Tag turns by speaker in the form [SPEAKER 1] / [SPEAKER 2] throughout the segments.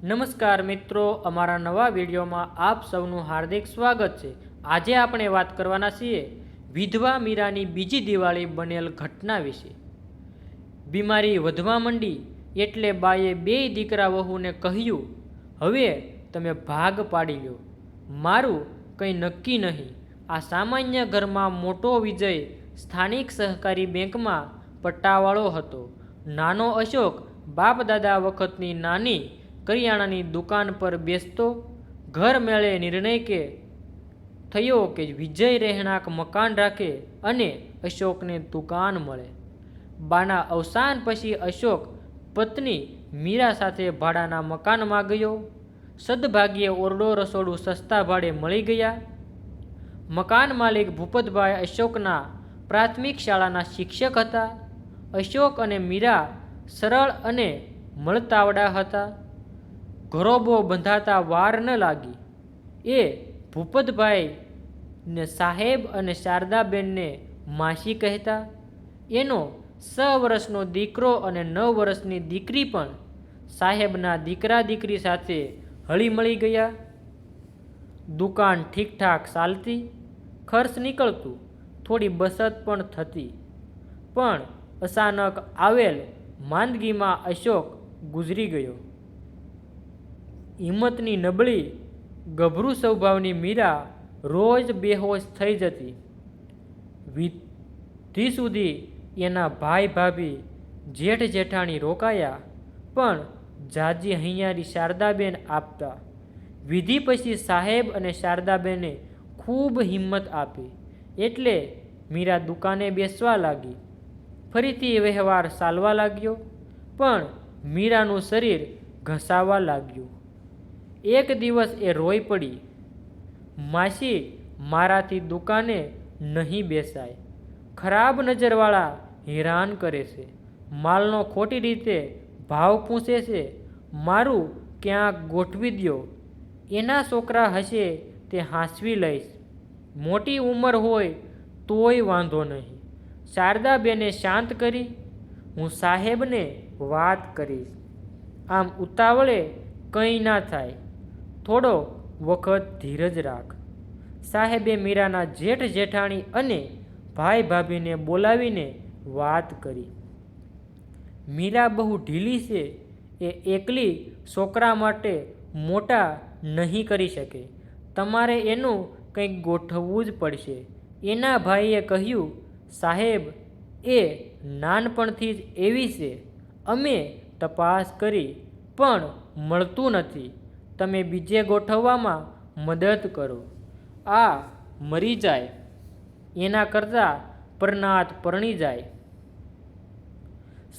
[SPEAKER 1] નમસ્કાર મિત્રો, અમારા નવા વિડીયોમાં આપ સૌનું હાર્દિક સ્વાગત છે. આજે આપણે વાત કરવાના છીએ વિધવા મીરાની બીજી દિવાળી બનેલ ઘટના વિશે. બીમારી વધવા માંડી એટલે બાએ બે દીકરા વહુને કહ્યું, હવે તમે ભાગ પાડી લો. મારું કંઈ નક્કી નહીં. આ સામાન્ય ઘરમાં મોટો વિજય સ્થાનિક સહકારી બેંકમાં પટ્ટાવાળો હતો. નાનો અશોક બાપ દાદા વખતની નાની કરિયાણાની દુકાન પર બેસતો ઘર મેળે નિર્ણય કે થયો કે વિજય રહેણાંક મકાન રાખે અને અશોકને દુકાન મળે. બાના અવસાન પછી અશોક પત્ની મીરા સાથે ભાડાના મકાનમાં ગયો. સદભાગ્યે ઓરડો રસોડું સસ્તા ભાડે મળી ગયા. મકાન માલિક ભૂપતભાઈ અશોકના પ્રાથમિક શાળાના શિક્ષક હતા. અશોક અને મીરા સરળ અને મળતાવડા હતા. ઘરોબો બંધાતા વાર ન લાગી. એ ભૂપતભાઈ ને સાહેબ અને શારદાબેનને માસી કહેતા. એનો સ વર્ષનો દીકરો અને નવ વર્ષની દીકરી પણ સાહેબના દીકરા દીકરી સાથે હળી મળી ગયા. દુકાન ઠીકઠાક ચાલતી, ખર્ચ નીકળતું, થોડી બચત પણ થતી. પણ અચાનક આવેલ માંદગીમાં અશોક ગુજરી ગયો. હિંમતની નબળી, ગભરું સ્વભાવની મીરા રોજ બેહોશ થઈ જતી. વિધિ સુધી એના ભાઈ ભાભી જેઠ જેઠાણી રોકાયા, પણ જાજી હૈયારી શારદાબેન આપતા. વિધિ પછી સાહેબ અને શારદાબેને ખૂબ હિંમત આપી, એટલે મીરા દુકાને બેસવા લાગી. ફરીથી વ્યવહાર ચાલવા લાગ્યો, પણ મીરાનું શરીર ઘસાવા લાગ્યું. એક દિવસ એ રોઈ પડી. માસી, મારાથી દુકાને નહીં બેસાય. ખરાબ નજરવાળા હેરાન કરે છે. માલનો ખોટી રીતે ભાવ પૂછે છે. મારું ક્યાંક ગોઠવી દ્યો. એના છોકરા હશે તે હાંસવી લઈશ. મોટી ઉંમર હોય તોય વાંધો નહીં. શારદાબેને શાંત કરી હું સાહેબને વાત કરીશ. આમ ઉતાવળે કંઈ ના થાય. થોડો વખત ધીરજ રાખ. સાહેબે મીરાના જેઠ જેઠાણી અને ભાઈ ભાભીને બોલાવીને વાત કરી. મીરા બહુ ઢીલી છે, એ એકલી છોકરા માટે મોટા નહીં કરી શકે. તમારે એનું કંઈક ગોઠવવું જ પડશે. એના ભાઈએ કહ્યું, સાહેબ, એ નાનપણથી જ એવી છે. અમે તપાસ કરી, પણ મળતું નથી. તમે બીજે ગોઠવવામાં મદદ કરો. આ મરી જાય, એના કરતાં પરનાથ પરણી જાય.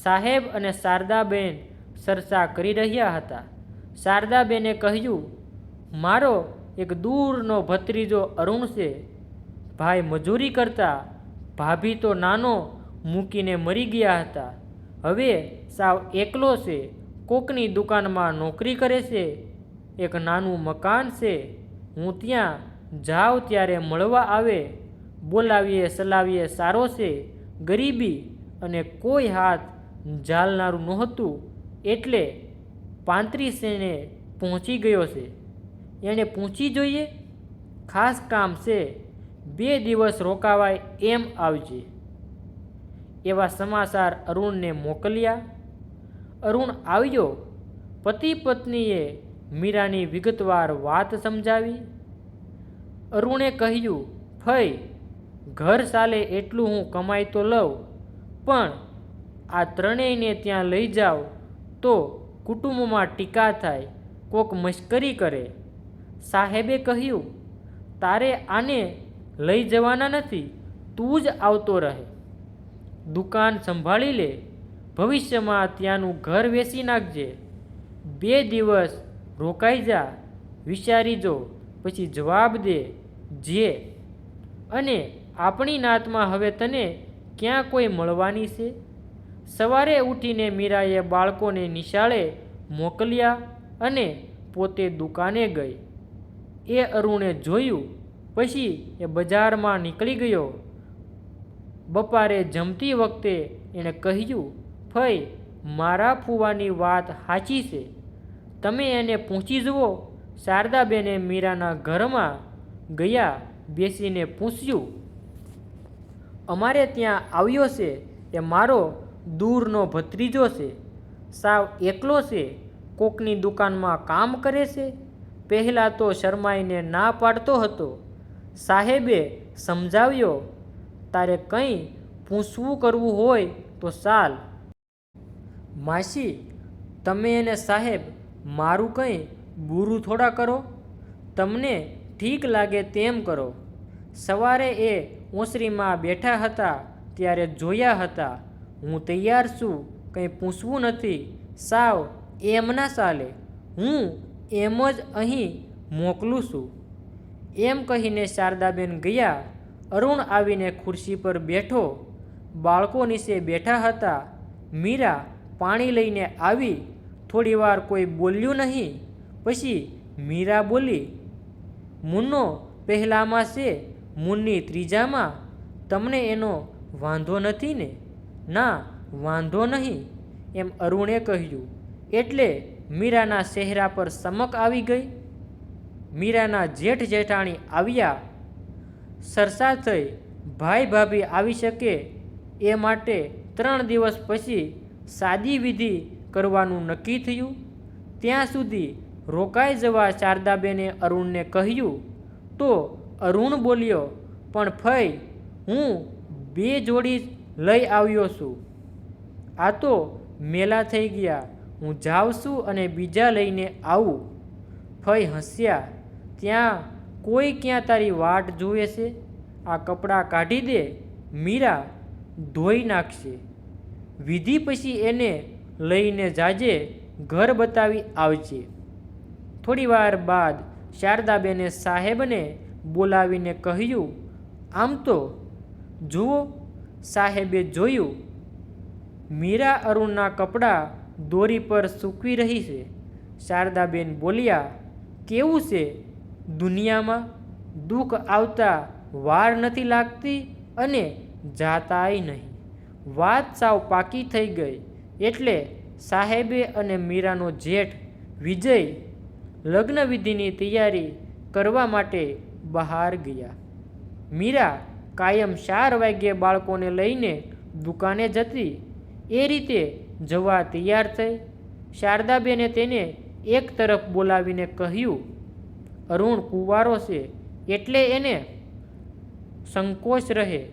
[SPEAKER 1] સાહેબ અને શારદાબેન ચર્ચા કરી રહ્યા હતા. શારદાબેને કહ્યું, મારો એક દૂરનો ભત્રીજો અરુણ છે. ભાઈ મજૂરી કરતા ભાભી તો નાનો મૂકીને મરી ગયા હતા. હવે સાવ એકલો છે. કોકની દુકાનમાં નોકરી કરે છે. એક નાનું મકાન છે. હું ત્યાં જાઉં ત્યારે મળવા આવે. બોલાવીએ, સલાવીએ સારો છે. ગરીબી અને કોઈ હાથ ઝાલનારું નહોતું એટલે પાંત્રીસ પાંત્રીસેને પહોંચી ગયો છે. એણે પહોંચી જોઈએ. ખાસ કામ છે, બે દિવસ રોકાવાય એમ આવજે. એવા સમાચાર અરુણને મોકલ્યા. અરુણ આવ્યો. પતિ પત્નીએ મીરાની વિગતવાર વાત સમજાવી. અરુણે કહ્યું ફઈ ઘર ચાલે એટલું હું કમાઈ તો લઉં, પણ આ ત્રણેયને ત્યાં લઈ જાઓ તો કુટુંબમાં ટીકા થાય, કોક મશ્કરી કરે. સાહેબે કહ્યું, તારે આને લઈ જવાના નથી, તું જ આવતો રહે. દુકાન સંભાળી લે, ભવિષ્યમાં ત્યાંનું ઘર વેચી નાખજે. બે દિવસ રોકાઈ જા, વિચારી જો, પછી જવાબ દે, જે. અને આપણી નાતમાં હવે તને ક્યાં કોઈ મળવાની છે? સવારે ઉઠીને મીરાએ બાળકોને નિશાળે મોકલ્યા અને પોતે દુકાને ગઈ. એ અરુણે જોયું, પછી એ બજારમાં નીકળી ગયો. બપારે જમતી વખતે એણે કહ્યું ફઈ મારા ફૂવાની વાત સાચી છે. તમે એને પૂછી જુઓ. શારદાબેને મીરાના ઘરમાં ગયા બેસીને પૂછ્યું, અમારે ત્યાં આવ્યો છે એ મારો દૂરનો ભત્રીજો છે. સાવ એકલો છે. કોકની દુકાનમાં કામ કરે છે. પહેલાં તો શરમાઈને ના પાડતો હતો. સાહેબે સમજાવ્યો, તારે કંઈ પૂછવું કરવું હોય તો ચાલ. માસી, તમે એને સાહેબ મારું કંઈ બુરું થોડા કરો, તમને ઠીક લાગે તેમ કરો. સવારે એ ઓસરીમાં બેઠા હતા, ત્યારે જોયા હતા, હું તૈયાર છું, કંઈ પૂછવું નથી, સાવ એમ ના ચાલે, હું એમ જ અહીં મોકલું છું. એમ કહીને શારદાબેન ગયા, અરુણ આવીને ખુરશી પર બેઠો, બાળકો નીચે બેઠા હતા, મીરા પાણી લઈને આવી થોડીવાર કોઈ બોલ્યું નહીં, પછી મીરા બોલી, મુન્નો, પહેલામાં છે, મુન્ની ત્રીજામાં? તમને એનો વાંધો નથી ને? ના, વાંધો નહીં, એમ અરુણે કહ્યું. એટલે મીરાના ચહેરા પર ચમક આવી ગઈ. મીરાના જેઠ જેઠાણી આવ્યા. સરસા થઈ, ભાઈ ભાભી આવી શકે, એ માટે ત્રણ દિવસ પછી સાદી વિધિ કરવાનું નક્કી થયું. ત્યાં સુધી રોકાઈ જવા શારદાબેને અરુણને કહ્યું, તો અરુણ બોલ્યો, પણ ફઈ, હું બે જોડી લઈ આવ્યો છું. આ તો મેલા થઈ ગયા. હું જાઉં છું અને બીજા લઈને આવું. ફઈ હસ્યા, ત્યાં કોઈ ક્યાં તારી વાટ જુએ છે? આ કપડાં કાઢી દે, મીરા ધોઈ નાખશે. વિધિ પછી એને લઈને જાજે ઘર બતાવી આવજે થોડીવાર બાદ શારદાબેને સાહેબને બોલાવીને કહ્યું, આમ તો જુઓ, સાહેબે જોયું, મીરા અરુણના કપડાં દોરી પર સૂકવી રહી છે. શારદાબેન બોલ્યા, કેવું છે? દુનિયામાં દુઃખ આવતા વાર નથી લાગતી અને જાતાય નહીં. વાત સાવ પાકી થઈ ગઈ. એટલે સાહેબે અને મીરાનો જેઠ વિજય લગ્ન વિધિની તૈયારી કરવા માટે બહાર ગયા. મીરા કાયમ ચાર વાગ્યે બાળકોને લઈને દુકાને જતી. એ રીતે જવા તૈયાર થઈ. શારદાબેને તેને એક તરફ બોલાવીને કહ્યું, અરુણ કુંવારો છે, એટલે એને સંકોચ રહે.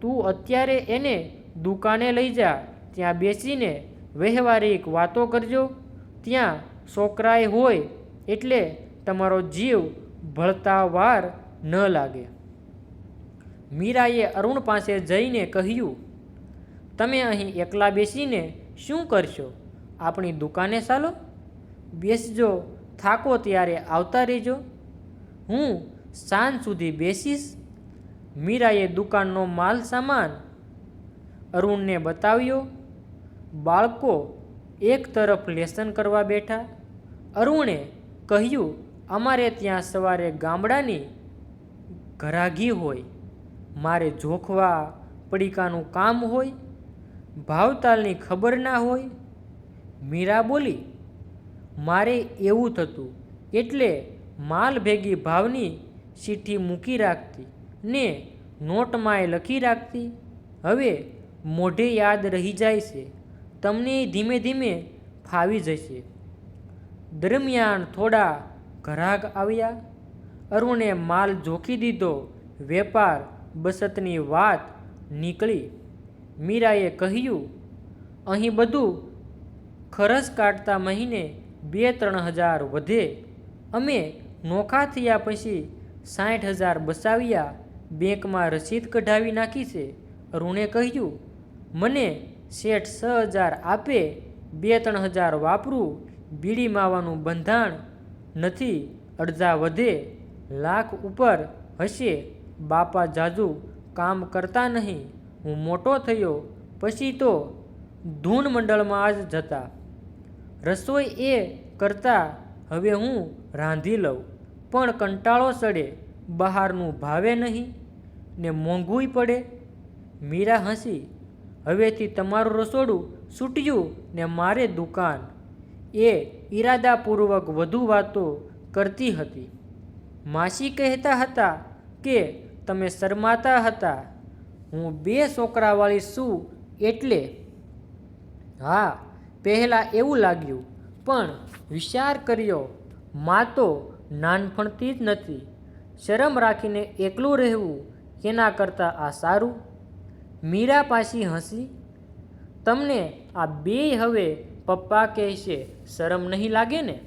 [SPEAKER 1] તું અત્યારે એને દુકાને લઈ જા, ત્યાં બેસીને વ્યવહારિક વાતો કરજો. ત્યાં છોકરાએ હોય એટલે તમારો જીવ ભળતા વાર ન લાગે. મીરાએ અરુણ પાસે જઈને કહ્યું, તમે અહીં એકલા બેસીને શું કરશો? આપણી દુકાને ચાલો. બેસજો, થાકો ત્યારે આવતા રહેજો. હું સાંજ સુધી બેસીશ. મીરાએ દુકાનનો માલ સામાન અરુણને બતાવ્યો. બાળકો એક તરફ લેસન કરવા બેઠા. અરુણે કહ્યું, અમારે ત્યાં સવારે ગામડાની ઘરાઘી હોય. મારે જોખવા પડીકાનું કામ હોય. ભાવતાલની ખબર ના હોય. મીરા બોલી, મારે એવું થતું એટલે માલ ભેગી ભાવની ચીઠી મૂકી રાખતી ને નોટમાંય લખી રાખતી. હવે મોઢે યાદ રહી જાય છે. તમને ધીમે ધીમે ફાવી જશે. દરમિયાન થોડા ઘરાક આવ્યા. અરુણે માલ જોખી દીધો. વેપાર બસતની વાત નીકળી. મીરાએ કહ્યું, અહીં બધું ખરસ કાઢતા મહિને બે ત્રણ હજાર વધે. અમે નોખા થયા પછી સાઠ હજાર બસાવ્યા. બેંકમાં રસીદ કઢાવી નાખી છે. અરુણે કહ્યું, મને શેઠ છ હજાર આપે, બે ત્રણ હજાર વાપરું, બીડી માવાનું બંધાણ નથી અડધા વધે, લાખ ઉપર હશે, બાપા જાજુ કામ કરતા નહીં, હું મોટો થયો, પછી તો ધૂન મંડળમાં જ જતા. રસોઈ એ કરતાં હવે હું રાંધી લઉં, પણ કંટાળો સડે, બહારનું ભાવે નહીં ને મોંઘુંય પડે. મીરા હસી હવેથી તમારું રસોડું છૂટ્યું ને મારે દુકાન. એ ઈરાદાપૂર્વક વધુ વાતો કરતી હતી. માસી કહેતા હતા કે, તમે શરમાતા હતા. હું બે છોકરાવાળી છું એટલે. હા, પહેલાં એવું લાગ્યું, પણ વિચાર કર્યો, માં તો નાનપણથી જ નથી. શરમ રાખીને એકલું રહેવું એના કરતાં આ સારું. મીરા પાછી હસી, તમને આ બેય હવે પપ્પા કહેશે, શરમ નહીં લાગે ને?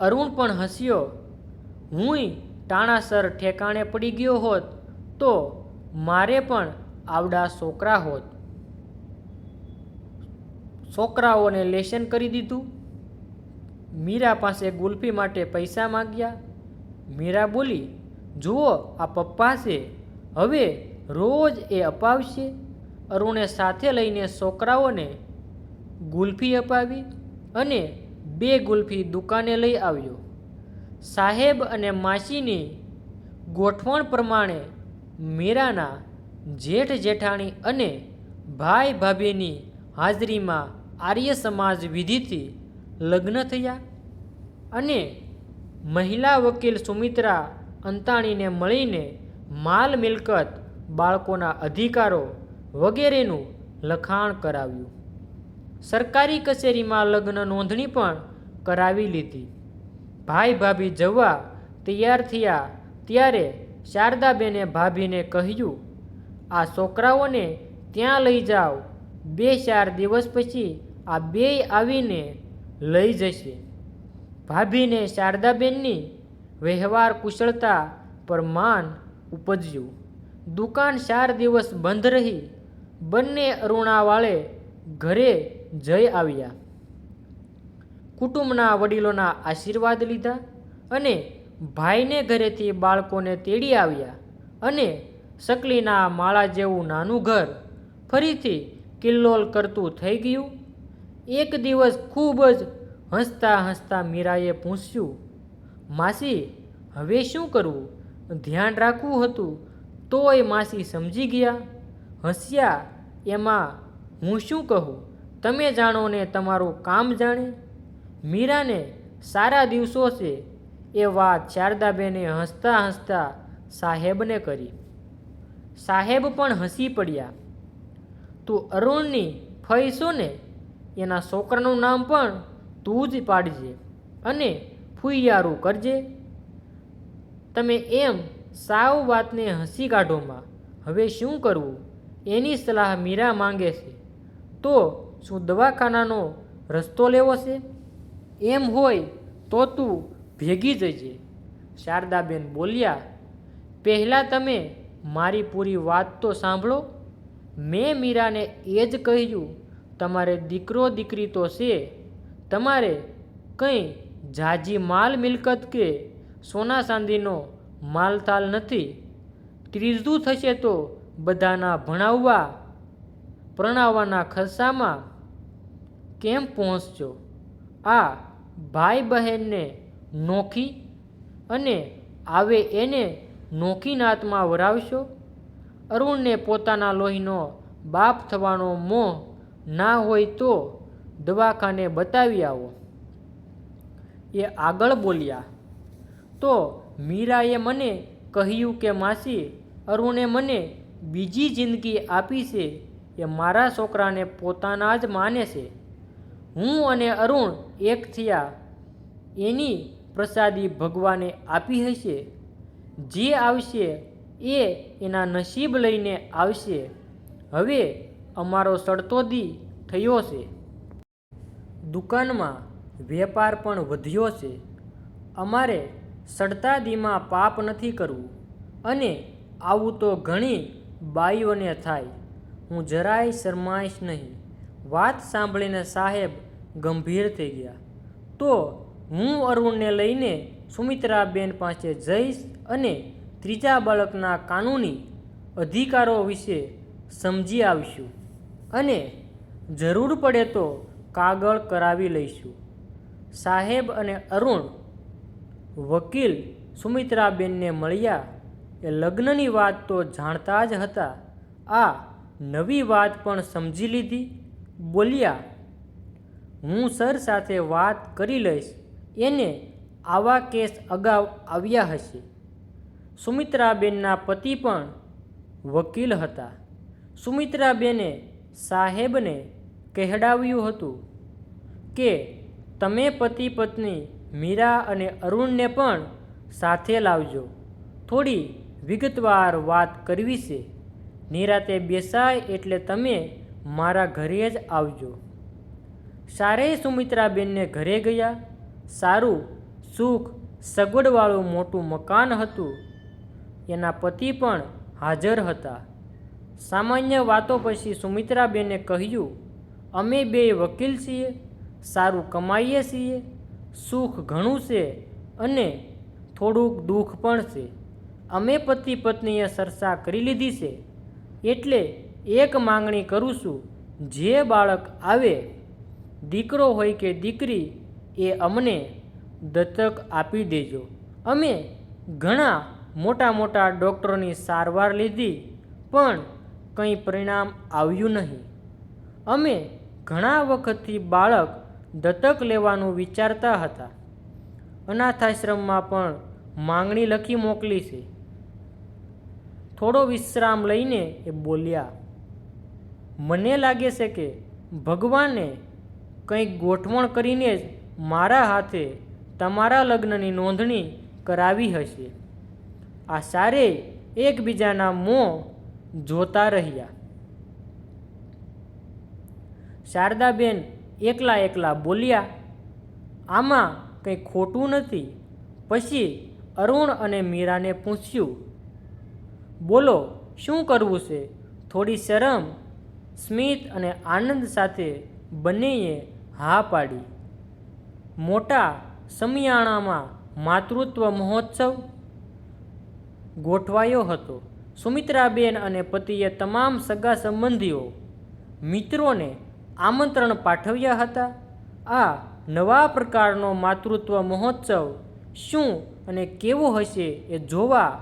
[SPEAKER 1] અરુણ પણ હસ્યો, હુંય ટાણાસર ઠેકાણે પડી ગયો હોત, તો મારે પણ આવડા છોકરા હોત. છોકરાઓને લેશન કરી દીધું. મીરા પાસે ગુલ્ફી માટે પૈસા માગ્યા. મીરા બોલી, જુઓ, આ પપ્પા છે. હવે રોજ એ અપાવશે. અરુણે સાથે લઈને છોકરાઓને ગુલ્ફી અપાવી અને બે ગુલ્ફી દુકાને લઈ આવ્યો. સાહેબ અને માસીની ગોઠવણ પ્રમાણે મીરાના જેઠ જેઠાણી અને ભાઈ ભાભીની હાજરીમાં આર્ય સમાજ વિધિથી લગ્ન થયા અને મહિલા વકીલ સુમિત્રા અંતાણીને મળીને માલ મિલકત બાળકોના અધિકારો વગેરેનું લખાણ કરાવ્યું. સરકારી કચેરીમાં લગ્ન નોંધણી પણ કરાવી લીધી. ભાઈ ભાભી જવા તૈયાર થયા ત્યારે શારદાબેને ભાભીને કહ્યું, આ છોકરાઓને ત્યાં લઈ જાઓ. બે ચાર દિવસ પછી આ બેય આવીને લઈ જશે. ભાભીને શારદાબેનની વ્યવહાર કુશળતા પર માન ઉપજ્યું. દુકાન ચાર દિવસ બંધ રહી બંને અરુણાવાળે ઘરે જઈ આવ્યા. કુટુંબના વડીલોના આશીર્વાદ લીધા અને ભાઈને ઘરેથી બાળકોને તેડી આવ્યા અને સકલીના માળા જેવું નાનું ઘર ફરીથી કિલ્લોલ કરતું થઈ ગયું. એક દિવસ ખૂબ જ હસતા હસતા મીરાએ પૂછ્યું, માસી, હવે શું કરવું? ધ્યાન રાખવું હતું તોય માસી સમજી ગયા. હસ્યા, એમાં હું શું કહું? તમે જાણો ને તમારું કામ જાણે. મીરાને સારા દિવસો છે એ વાત શારદાબેને હસતા હસતા સાહેબને કરી. સાહેબ પણ હસી પડ્યા. તું અરુણની ફઈ છો ને? એના છોકરાનું નામ પણ તું જ પાડજે અને ફૂયારું કરજે. તમે એમ સાવ વાતને હસી કાઢોમાં. હવે શું કરવું? એની સલાહ મીરા માંગે છે. તો શું દવાખાનાનો રસ્તો લેવો છે? એમ હોય તો તું ભેગી જજે. શારદાબેન બોલ્યા, પહેલાં તમે મારી પૂરી વાત તો સાંભળો. મેં મીરાને એ જ કહ્યું, તમારે દીકરો દીકરી તો છે. તમારે કંઈ જાજી માલ મિલકત કે સોના ચાંદીનો માલતાલ નથી. ત્રીજું થશે તો બધાના ભણાવવા, પ્રણાવવાના ખર્ચામાં કેમ પહોંચજો? આ ભાઈ બહેનને નોખી અને આવે એને નોખી નાતમાં વરાવશો? અરુણને પોતાના લોહીનો બાપ થવાનો મોહ ના હોય તો દવાખાને બતાવી આવો. એ આગળ બોલ્યા. તો મીરાએ મને કહ્યું કે, માસી, અરુણે મને બીજી જિંદગી આપી છે એ મારા છોકરાને પોતાના જ માને છે. હું અને અરુણ એક થયા. એની પ્રસાદી ભગવાને આપી હશે. જે આવશે એ એના નસીબ લઈને આવશે. હવે અમારો સડતો દી થયો છે. દુકાનમાં વેપાર પણ વધ્યો છે. અમારે સડતા દીમાં પાપ નથી કરવું. અને આવું તો ઘણી બાઈઓને થાય. હું જરાય શરમાઈશ નહીં. વાત સાંભળીને સાહેબ ગંભીર થઈ ગયા. તો હું અરુણને લઈને સુમિત્રાબેન પાસે જઈશ અને ત્રીજા બાળકના કાનૂની અધિકારો વિશે સમજી આવીશું. અને જરૂર પડે તો કાગળ કરાવી લઈશું. સાહેબ અને અરુણ વકીલ સુમિત્રાબેનને મળ્યા એ લગ્નની વાત તો જાણતા જ હતા. આ નવી વાત પણ સમજી લીધી, બોલ્યા, હું સર સાથે વાત કરી લઈશ. એને આવા કેસ અગાઉ આવ્યા હશે. સુમિત્રાબેનના પતિ પણ વકીલ હતા. સુમિત્રાબેને સાહેબને કહેડાવ્યું હતું કે, તમે પતિ પત્ની મીરા અને અરુણને પણ સાથે લાવજો. થોડી વિગતવાર વાત કરવી છે. નિરાતે બેસાય એટલે તમે મારા ઘરે જ આવજો. સારેય સુમિત્રાબેનને ઘરે ગયા. સારું, સુખ, સગવડવાળું મોટું મકાન હતું. એના પતિ પણ હાજર હતા. સામાન્ય વાતો પછી સુમિત્રાબેને કહ્યું, અમે બે વકીલ છીએ, સારું કમાઈએ છીએ સુખ ઘણું છે અને થોડુંક દુઃખ પણ છે. અમે પતિ પત્નીએ ચર્ચા કરી લીધી છે. એટલે એક માંગણી કરું છું, જે બાળક આવે, દીકરો હોય કે દીકરી, એ અમને દત્તક આપી દેજો. અમે ઘણા મોટા મોટા ડૉક્ટરોની સારવાર લીધી, પણ કંઈ પરિણામ આવ્યું નહીં. અમે ઘણા વખતથી બાળક દત્તક લેવાનું વિચારતા હતા. અનાથાશ્રમમાં પણ માંગણી લખી મોકલી છે. થોડો વિશ્રામ લઈને એ બોલ્યા, મને લાગે છે કે ભગવાને કંઈક ગોઠવણ કરીને જ મારા હાથે તમારા લગ્નની નોંધણી કરાવી હશે. આ સારે એકબીજાના મોં જોતા રહ્યા. શારદાબેન એકલા એકલા બોલ્યા, આમાં કંઈ ખોટું નથી. પછી અરુણ અને મીરાને પૂછ્યું, બોલો, શું કરવું છે? થોડી શરમ. સ્મિત અને આનંદ સાથે બંનેએ હા પાડી. મોટા સમિયાણામાં માતૃત્વ મહોત્સવ ગોઠવાયો હતો. સુમિત્રાબેન અને પતિએ તમામ સગા સંબંધીઓ, મિત્રોને આમંત્રણ પાઠવ્યા હતા. આ નવા પ્રકારનો માતૃત્વ મહોત્સવ શું અને કેવો હશે એ જોવા,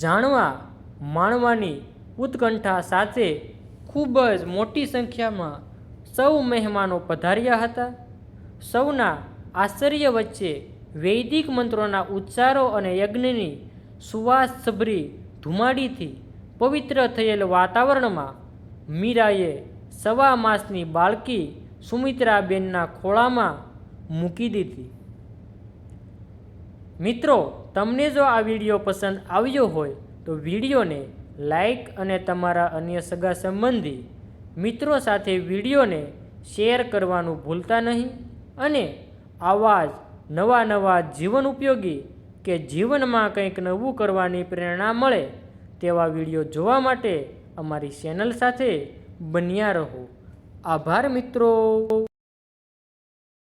[SPEAKER 1] જાણવા, માણવાની ઉત્કંઠા સાથે ખૂબ જ મોટી સંખ્યામાં સૌ મહેમાનો પધાર્યા હતા. સૌના આશ્ચર્ય વચ્ચે વૈદિક મંત્રોના ઉચ્ચારો અને યજ્ઞની સુવાસભરી ધુમાડીથી પવિત્ર થયેલ વાતાવરણમાં મીરાએ સવા માસની બાળકી સુમિત્રાબેનના ખોળામાં મૂકી દીધી. મિત્રો, તમને જો આ વીડિયો પસંદ આવ્યો હોય, તો વિડીયોને લાઈક અને તમારા અન્ય સગા સંબંધી મિત્રો સાથે વિડીયોને શેર કરવાનું ભૂલતા નહીં અને આવા જ નવા નવા જીવન ઉપયોગી કે જીવનમાં કંઈક નવું કરવાની પ્રેરણા મળે તેવા વીડિયો જોવા માટે અમારી ચેનલ સાથે બન્યા રહો. આભાર મિત્રો.